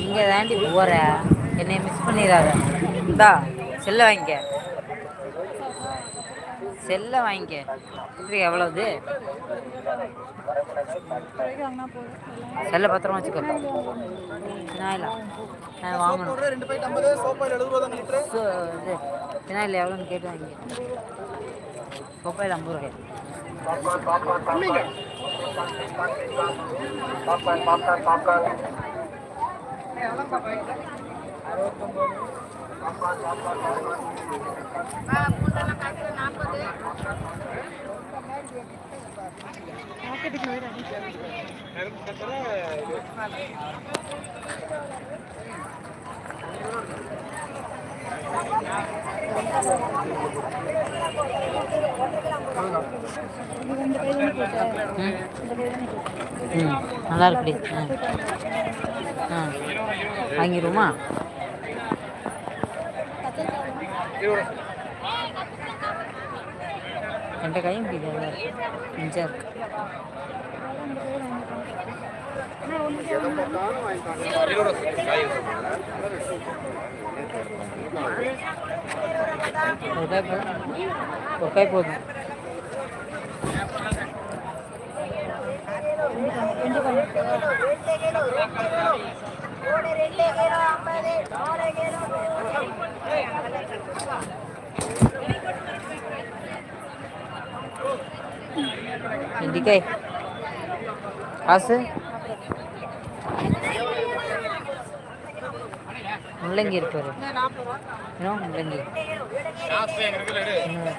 இங்க தாண்டி போற. என்னை மிஸ் பண்ணிடாத இந்தா செல்ல வாங்கிக்க. செல்ல வாங்கிக்க. இது எவ்வளவுது? செல்ல பத்திரமா வச்சுக்கோ. பினாயிலா நான் வாங்கணும். ரெண்டு பாக்கெட் ஐம்பது சோப்பா எழுபது ரூபா தான் லிட்டரு சோ இது பினாயில் எவ்வளோன்னு கேட்டு வாங்கிக்க கொப்பையில் ஐம்பது ரூபாய் ம் ம் நல்லா இருக்குடி ஆ ஆ. வாங்கிடுவோமா? ரெண்டு கையும் பிடிக்காத நெஞ்சா இருக்கு. ஒரு காய் போதும் ஒரு காய் போதும் வெண்டிக்காய் காசு முள்ளங்கி இருப்பாரு இன்னும் முள்ளங்கி ம்.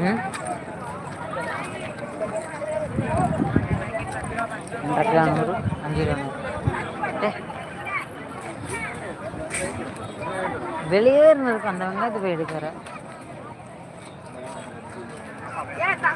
ம்? ரெண்டரை அஞ்சு வெளியே அந்த வெங்காயத்தை போய் எடுக்கிற ஆ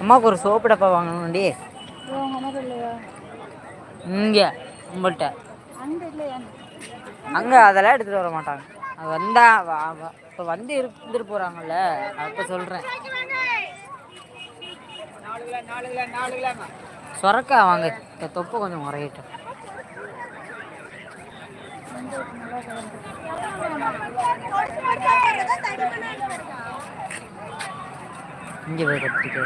அம்மாவுக்கு ஒரு சோப்பு டப்பா வாங்கணும்டி. இங்கே உங்கள்கிட்ட அங்கே அதெல்லாம் எடுத்துகிட்டு வர மாட்டாங்க. அது வந்தா இப்போ வந்து இருந்துட்டு போகிறாங்கல்ல அப்போ சொல்கிறேன் சொரக்கா வாங்க இந்த தொப்பை கொஞ்சம் முறையிட்டோம். இங்கே போய் கட்டிட்டு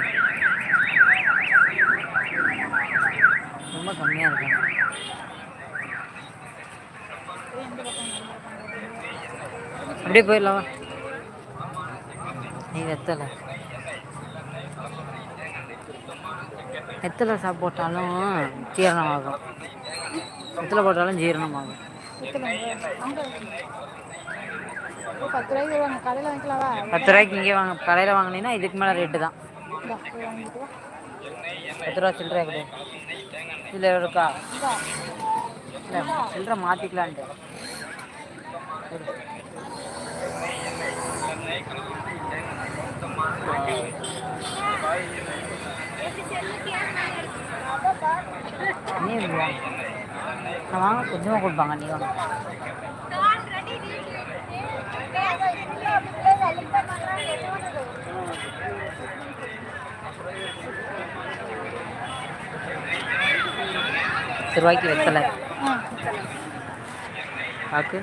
ரொம்ப கம்மியாக இருக்கும் அப்படியே போயிடலாம். நீ வெத்தலை. வெத்தலை சாப்பிட்டு போட்டாலும் ஜீரணமாகும். வெத்தலை போட்டாலும் ஜீரணமாகும். பத்து ரூபாய்க்கு இங்கே வாங்க கடையில் வாங்கினீங்கன்னா இதுக்கு மேலே ரேட்டு தான். பத்து ரூபா சில்லறை கிடையாது. இதில் இருக்கா? இல்லை சில்லற மாற்றிக்கலான்ட்டு நீ வாங்க. கொஞ்சமாக கொடுப்பாங்க நீ வாங்க. பத்து ரூபாய்க்கு வெத்தலை. பாக்கு.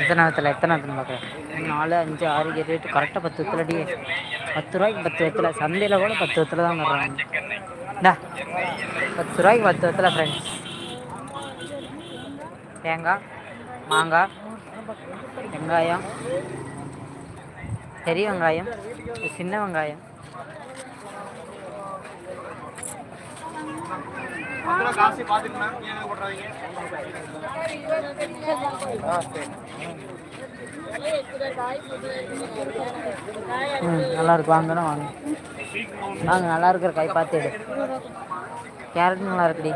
எத்தனை வெத்தலை எத்தனை வெத்தலை பார்க்குறேன் நாலு அஞ்சு ஆறு ஏழு எட்டு கரெக்டாக பத்து வெத்தலை அடி பத்து ரூபாய்க்கு பத்து வெத்தலை. சந்தையில் கூட பத்து வெத்தலை தான் வர்றாங்க. இந்தா. பத்து ரூபாய்க்கு பத்து வெத்தலை ஃப்ரெண்ட்ஸ் தேங்காய் மாங்காய் வெங்காயம் பெரிய வெங்காயம் சின்ன வெங்காயம். நல்லா இருக்கு. வாங்கணும் வாங்க. வாங்க நல்லா இருக்கிற காய் பார்த்து எடு. கேரட் நல்லா இருக்குடி.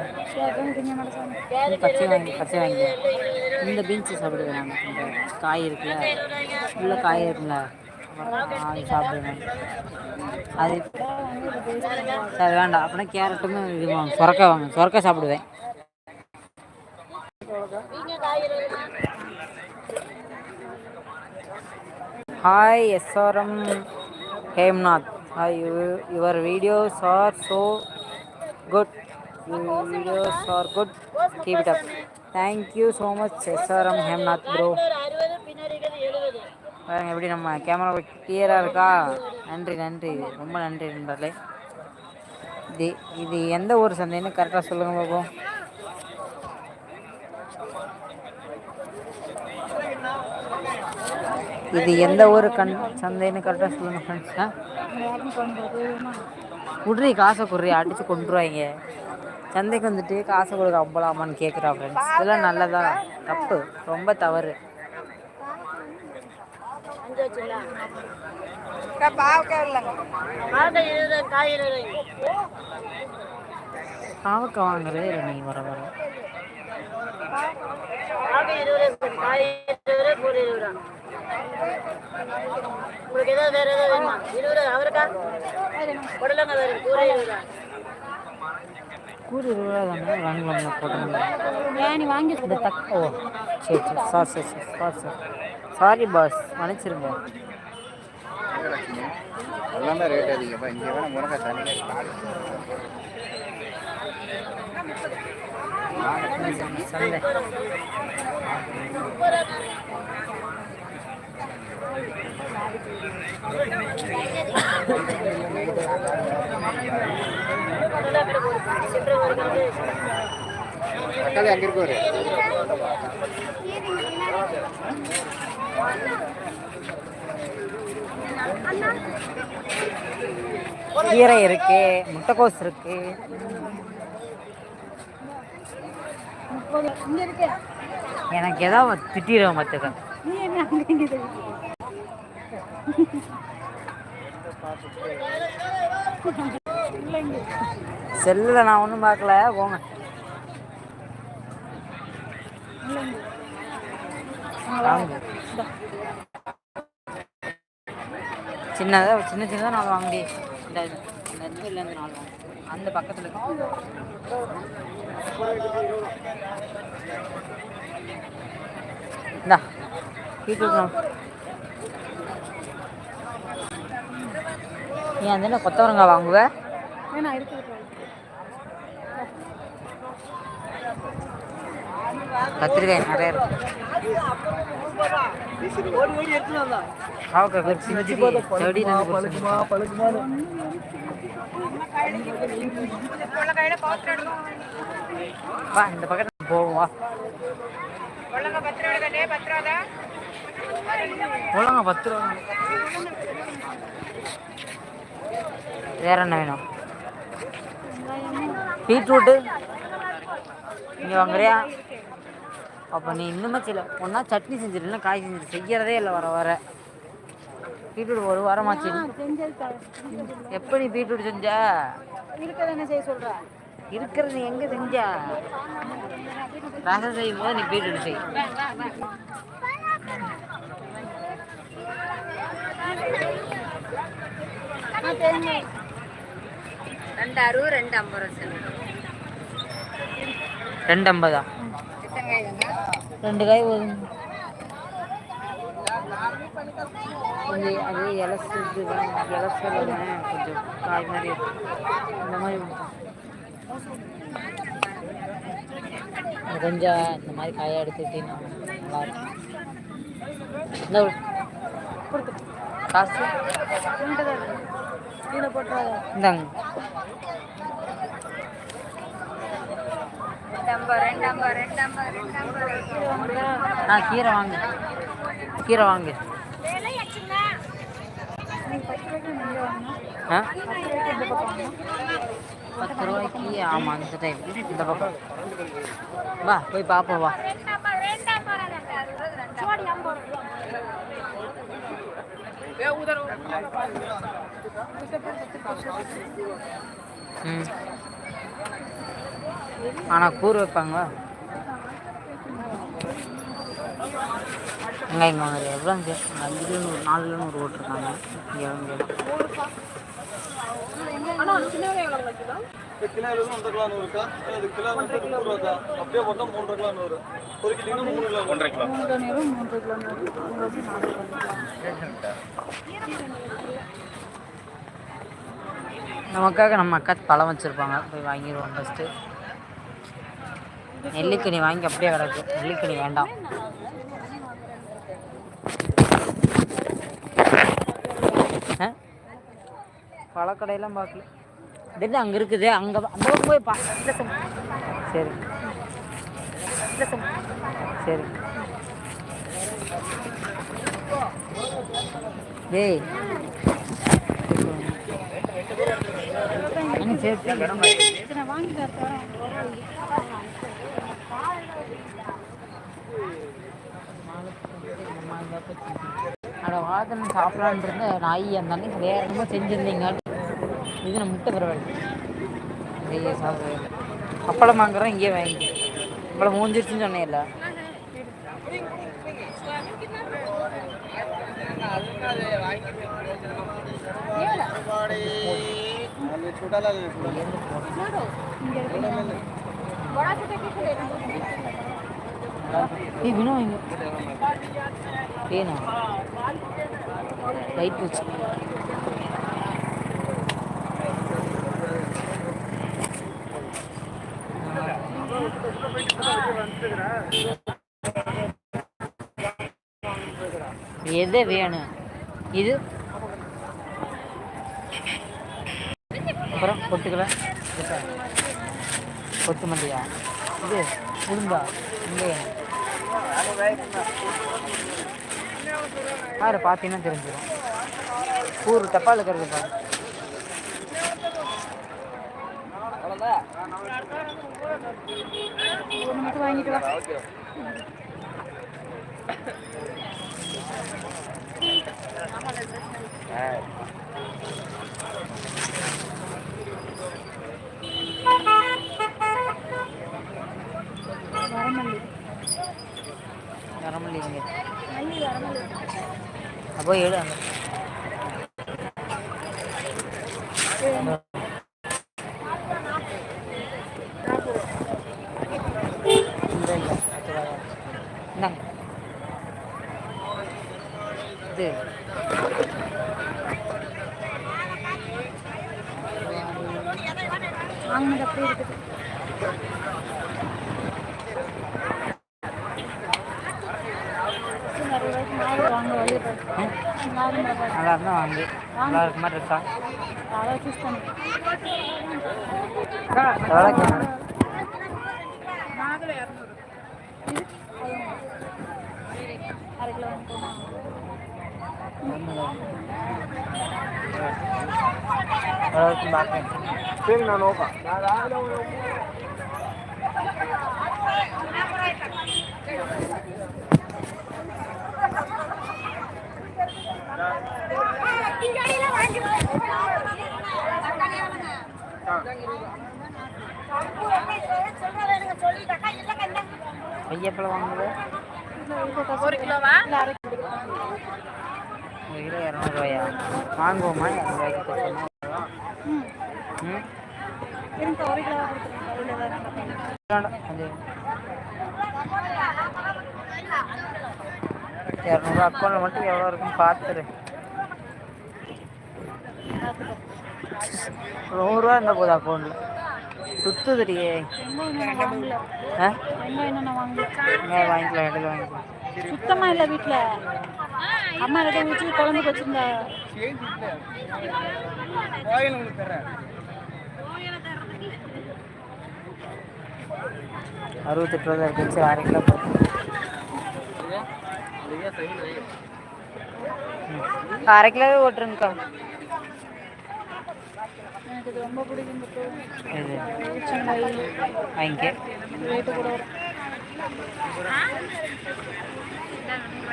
பச்சை வாங்கி பச்சை வாங்கி. இந்த பீன்ஸ் சாப்பிடுவேன் நான். இந்த காய் இருக்குல்ல உள்ள காய் இருக்குல்ல. அது சாப்பிடுவேன். அது சரி வேண்டாம். அப்படின்னா கேரட்டுமே இது வாங்க சுரக்காய் வாங்க. சுரக்காய் சாப்பிடுவேன். Hi SRM Hemnath hi your videos are so good videos are good keep it up thank you so much SRM Hemnath bro பாருங்க எப்படி நம்ம கேமரா கிளியராக இருக்கா? நன்றி நன்றி. ரொம்ப நன்றி நண்பர்களே. இது இது எந்த ஊர் சந்தைன்னு கரெக்டாக சொல்லுங்கள் பாப்போம் இது எந்த ஊர் கண் சந்தைன்னு கரெக்டாக சொல்லுங்கள் ஃப்ரெண்ட்ஸ் குடுறி காசை குடுறி அடித்து கொண்டுருவாங்க சந்தைக்கு வந்துட்டு காசை கொடுக்க அம்பலாமான்னு கேட்குறா ஃப்ரெண்ட்ஸ் இதெல்லாம் நல்லதா? தப்பு. ரொம்ப தவறு. பாவக்காய் வாங்குறதே நீ வர வர. உங்களுக்கு ஏதாவது வேற ஏதாவது வேணுமா இருபது ரூபா அவருக்கா புடலங்க வேறு கூரை இருபது ரூபா கூறு ரூபா தானே வாங்கலாம்ல போட்டோம் நீ வாங்கி ஓ சரி சரி sir sir sir sir sorry boss மன்னிச்சிருங்க எல்லாமே ரேட் அதிகப்பா இங்கே வேணால் முருங்கை தண்ணி சந்தை தக்காளி அங்க இருக்கு ஒரு கீரை இருக்கு முட்டைக்கோஸ் இருக்கு. எனக்கு ஏதாவது திட்டிடுவேன் மத்துக்க செல்லில் நான் ஒன்றும் பார்க்கல. போங்க. சின்னதாக சின்ன சின்னதாக நாலு வாங்கி இந்த இது இந்த இதுலேருந்து நாலு வாங்க அந்த பக்கத்தில் இருக்கும் இந்தா நான் நீ அந்த கொத்தவரங்காய் வாங்குவ கத்திரிக்காய் நிறைய இருக்கு வா இந்த பக்கத்துல போவோம் வா. ஒழுங்கா பத்து ரூபா வேற என்ன வேணும்? பீட்ரூட்டு. இங்கே வாங்குறியா? அப்போ நீ இன்னுமே சில ஒன்றா சட்னி செஞ்சிடல காய் செஞ்சிரு செய்யறதே இல்லை வர வர. பீட்ரூட் ஒரு வாரமாச்சு. செஞ்சது த- எப்போ நீ பீட்ரூட் செஞ்ச? இருக்கிறத என்ன செய்ய சொல்ற? இருக்கிறது எங்க செஞ்சா ரசம் செய்யும் போது நீ பீட்ரூட் செய். ரெண்டு அறுபது ரெண்டு ஐம்பது ரூபா ரெண்டு ஐம்பதா? ரெண்டு காய் போதும் கொஞ்சம் அது இலசு இலசு கொஞ்சம் காய் மாதிரி. இந்த மாதிரி. இது கொஞ்சம் இந்த மாதிரி காயை எடுத்துக்கிட்டீங்கன்னா நல்லாயிருக்கும் இந்த காசு. கீழே போட்டு இந்தாங்க. ஆ கீரை வாங்க. கீரை வாங்க. ஆ? பத்து ரூபாய்க்கு ஆமாம் அந்த டைம் இந்த பக்கம். வா போய் பார்ப்போம் வா. ம். ஆனால் கூறு வைப்பாங்களா வெங்காயம் இங்கே எவ்வளோ இங்கே அஞ்சு கிலோ ஒரு நாலு கிலோ இங்கே இங்கே கிலோ எழுபது ஒன்றரை கிலோ நூறுக்கா அது கிலோ வந்து முப்பது ரூபாக்கா அப்படியே போட்டால் மூன்றரை கிலோ நூறு. பொறுக்கிட்டீங்கன்னா மூணு கிலோ ஒன்றரை கிலோ. மூன்று நீரு மூன்று கிலோ நூறு. உங்களுக்கு நாலு கிலோ நமக்காக நம்ம அக்கா பழம் வச்சுருப்பாங்க. போய் வாங்கிடுவோம் ஃபஸ்ட்டு நெல்லிக்கனி வாங்கி அப்படியே கிடக்கு. நெல்லிக்கனி வேண்டாம். பழக்கடையெல்லாம் பார்க்கல. திடீர்னு அங்கே இருக்குது. அங்கே அந்த பக்கம் போய் பா சரி. சரி. டேய். அண்ணி, சரி சரி. தரேன் அட வாதனை சாப்பிடலான் இருந்த நாய் அந்த அன்னைக்கு வேற என்னமோ செஞ்சுருந்தீங்க. இது நம்ம முட்டை பரவாயில்ல ஐயா சாப்பிட அப்பளம் வாங்குறோம் இங்கே வாங்கி அப்பளம் மூஞ்சிருச்சுன்னு சொன்னேன்ல. ஏ வினோ ஏனா லைட் போச்சு. எது வேணும்? இது. அப்புறம் பொட்டுக்கல கொத்துமல்லியா? இது உளுந்தா. இங்கே. பார்த்தீங்கன்னா தெரிஞ்சிடும் ஊர் தப்பால் இருக்கிறது பாருங்க. ஒன்று மட்டும் வாங்கிட்டு வா வரமல்லி வரமல்லி இங்கே மல்லி வரமல்லி அப்போ எடு அங்கே இந்த இல்லை இந்தாங்க இது வாங்கினது அப்படியே இருக்குது சரி, அறுபது ரூபாய்க்கு மாவு வாங்க வழி ம், நார்மல் ரூபாய் நல்லா இருந்தால் வாங்கி. நல்லா இருக்க? மாதிரி இருக்கா சரி நான் நோக்கா வாங்கி ஐயப்பழம் வாங்குது ஒரு கிலோவா? ஒரு கிலோ இரநூறுவாயா? வாங்குவோமா? இரநூறுவாய்க்கு கொடுக்கணும் இரநூறுவா அக்கௌண்ட்டில் மட்டும் எவ்வளோ இருக்குன்னு பார்த்துரு நூறுரூவா இருந்தால் போதும் அக்கௌண்ட்டில் வாங்கல? ஆ? வாங்கிக்கலாம் இடையில வாங்கிக்கலாம். சுத்தமாக இல்லை வீட்டில் அம்மா கிட்ட வச்சு குழம்புக்கு வச்சுருந்தா. அறுபத்தெட்டு ரூபா இருந்துச்சு அரை கிலோ ம். அரை கிலோவே ஓட்டுருங்கக்கா எனக்கு ரொம்ப பிடிக்கும் வாங்கிக்க.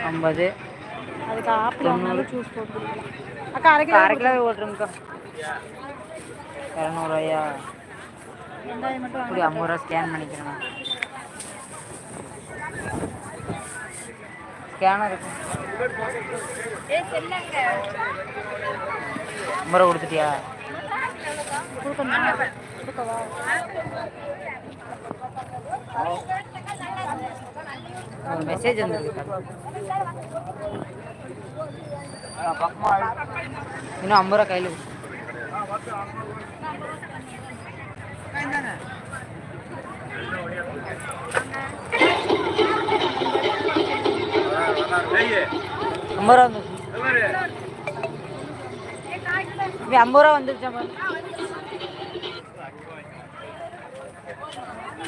ஐம்பது. அதுக்கு ஆப்பிள் ஜூஸ் போட்டு அக்கா அரை கிலோ அரை கிலோவே ஓட்டுருங்கக்கா இரநூறுவாயா? இப்படி ஐம்பது ரூபா ஸ்கேன் பண்ணிக்கிறேன் ஸ்கேனர் ரூபா கொடுத்துட்டியா? கொடுக்கவா மெசேஜ் இன்னும் ஐம்பது ரூபா கையில் கொடு. ஐம்பது ரூபா வந்துருச்சு ஐம்பது ரூபா வந்துருச்சா.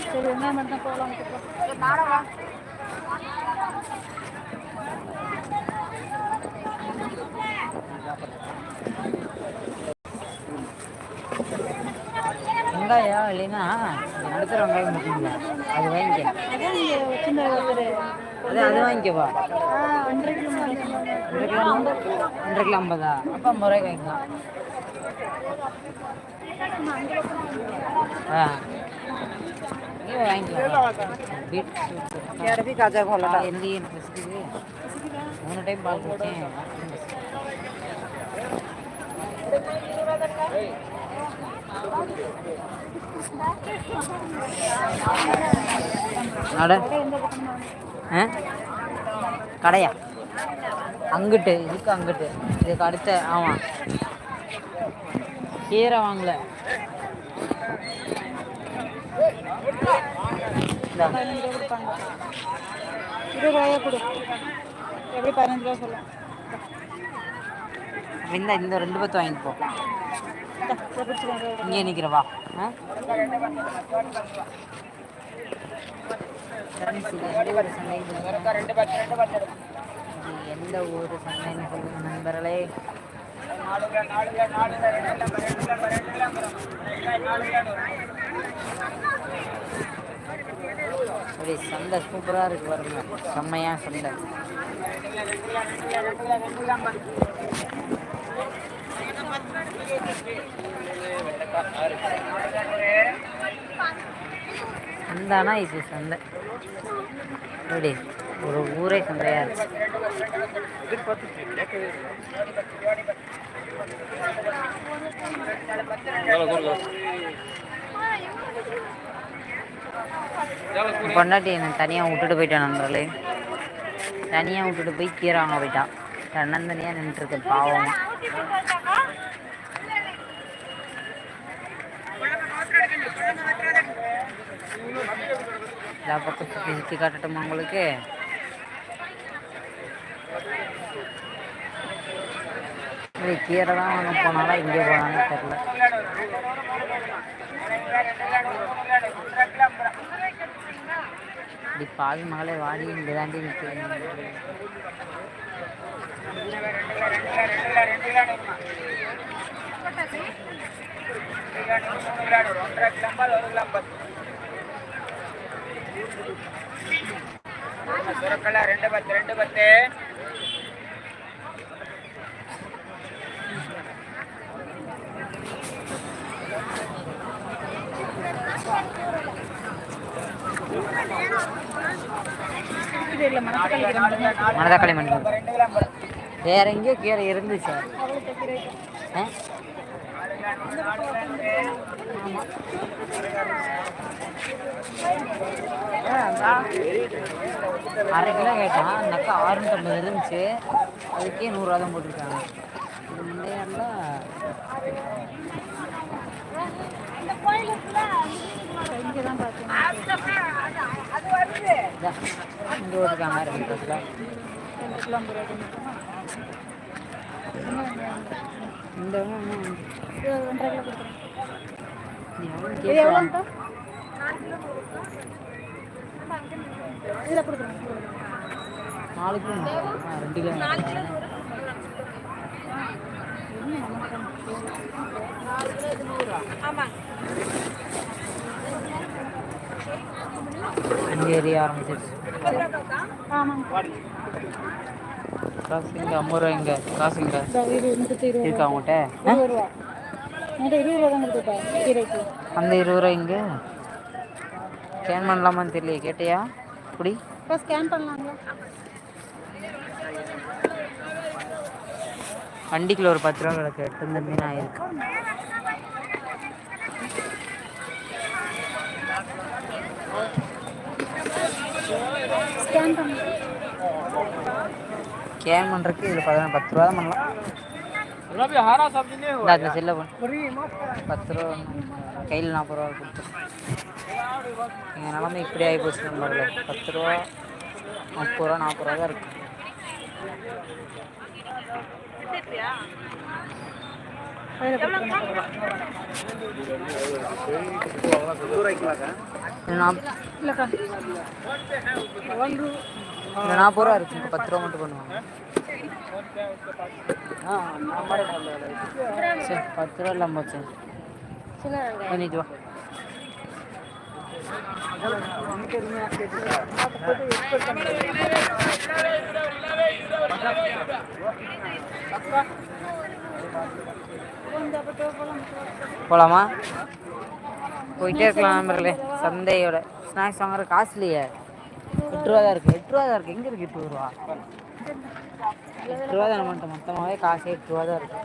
சரி வெங்காயம் மட்டும் போகலாம் வெங்காயம் இல்லைன்னா நடுக்கிற வெங்காயம் இருக்குங்களா அது வாங்கிக்க அது அது வாங்கிக்கவா ஒன்றரை கிலோ ஒன்றரை கிலோ ஐம்பதா அப்போ முறை வாங்கிக்கலாம் ஆ வாங்கிக்கலாம் காஜா போகலாம் எந்த பசிக்குது மூணு டைம் பால் குடிச்சேன் ஆ? கடையா? அங்கிட்டு இதுக்கு அங்கிட்டு. இதுக்கு அடுத்த ஆமாம் கீரை வாங்கல. இருபது ரூபாயா கொடு. எப்படி பதினஞ்சு ரூபா சொல்லலாம் இந்த இந்த ரெண்டு பத்து வாங்கிப்போம் இங்கே நிற்கிறவா எந்த ஒரு சந்தைன்னு சொல்லுங்க. நண்பர்களே. அப்படி சந்தை சூப்பராக இருக்கு பாருங்க. செம்மையாக சந்தை சந்தானா இது சந்தை. எப்படி? ஒரு ஊரே சந்தையா இருக்கு. பொண்டாட்டி என்னை தனியாக விட்டுட்டு போயிட்டேன் நண்பர்களே. தனியாக விட்டுட்டு போய் கீரை வாங்க போயிட்டான் தன்னன் தனியாக நின்றுருக்கு பாவம். எல்லா பக்கம் சுற்றி சுற்றி காட்டட்டுமா உங்களுக்கு. இது கீரை தான் வாங்க போனாலும் இங்கே போனாலும் தெரில இப்படி பாவி மகளே வாடி இங்கே தாண்டி நிற்கிறேன் ஒன்றரை பத்து ரெண்டு பத்து தெரியல ரெண்டு பத்து ரெண்டு பத்து இருக்கு. மணத்தக்காளி வேற எங்கேயோ கீரை இருந்துச்சு சார் அவ்வளோ கீரை ஆ அரை கிலோ கேட்டான் அந்த அக்கா ஆறுநூற்றம்பது இருந்துச்சு. அதுக்கே நூறுரூவா தான் போட்டிருக்காங்க. இது முந்தைய இங்கே தான் இங்கே ரெண்டு பஸ்ஸில் இந்த ஒன்று இதில் கொடுக்குறேன் நாலு கிலோ ரெண்டு கிலோ எரிய ஆரம்பிச்சிருச்சு ஆமாங்க காசு இங்கே ஐம்பது ரூபா இங்கே காசு இங்கே இந்த இது முப்பத்தி இருபது இருக்கா கீரைக்கு. அந்த இருபது ரூபா இங்கே? ஸ்கேன் பண்ணலாமான்னு தெரியல கேட்டியா? இப்படி இப்போ ஸ்கேன் பண்ணலாங்களா வண்டிக்குள்ள ஒரு பத்து ரூபா கிடக்கு எட்டு மீன் ஆயிருக்கு. ஸ்கேன் ஸ்கேன் பண்ணுறதுக்கு இதில் பதினஞ்சு பத்து ரூபா தான் பண்ணலாம். செல்ல பத்து ரூபா கையில் நாற்பது ரூபா கொடுத்துருக்கேன் எங்கள் நிலமை இப்படி ஆகி போச்சு நம்மள பத்து ரூபா முப்பது ரூபா நாற்பது ரூபா தான் இருக்கு. நாற்பது ரூபா இருக்கு. பத்து ரூபா மட்டும் பண்ணுவாங்க. சரி பத்து ரூபா இல்லாமல் போச்சு. பண்ணிட்டு வா. போகலாமா போயிட்டே இருக்கலாம் நண்பர்களே. சந்தையோட ஸ்நாக்ஸ் வாங்குற காஸ்ட்லியே எட்டு ரூபா தான் இருக்குது எட்டு ரூபா தான் இருக்குது எங்கே இருக்குது எட்டு ரூபா? எட்டு ரூபா தான் நம்மகிட்ட மொத்தமாகவே காசு எட்டு ரூபா தான் இருக்குது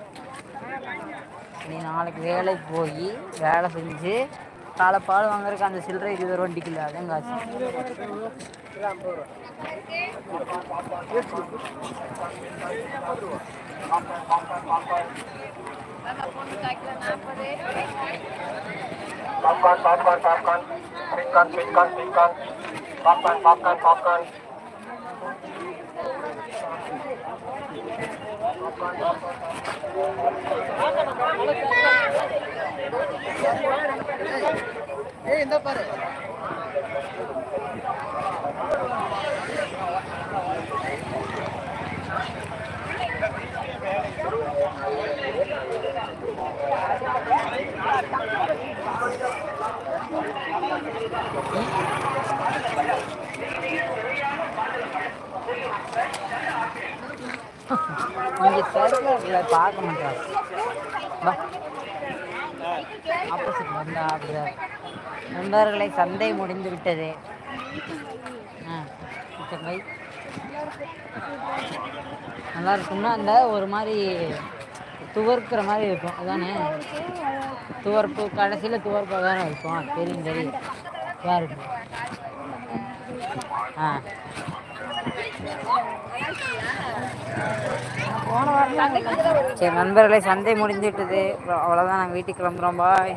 நீ நாளைக்கு வேலைக்கு போய் வேலை செஞ்சு காலை பால் வாங்குறதுக்கு அந்த சில்லறை இருபது ரூபா டிக்கல அதான் காசு popcorn popcorn popcorn sweetcorn sweetcorn sweetcorn popcorn popcorn popcorn popcorn popcorn ஏய் இந்த பாரு இங்கே சர்க்கிள் பார்க்க மாட்டாங்க ஆப்போசிட் வந்தா அப்படிதான். நண்பர்களை சந்தை முடிந்து விட்டது. ஆ நல்லா இருக்கும்னா அந்த ஒரு மாதிரி துவர்க்கிற மாதிரி இருக்கும். அதானே? துவர்ப்பு கடைசியில் துவர்ப்பாக தானே இருக்கும். தெரியும் தெரியும். யாருக்கு ஆ. சரி நண்பர்களே சந்தை முடிஞ்சிட்டது. அவ்வளோதான் நாங்கள் வீட்டுக்கு கிளம்புறோம். பாய்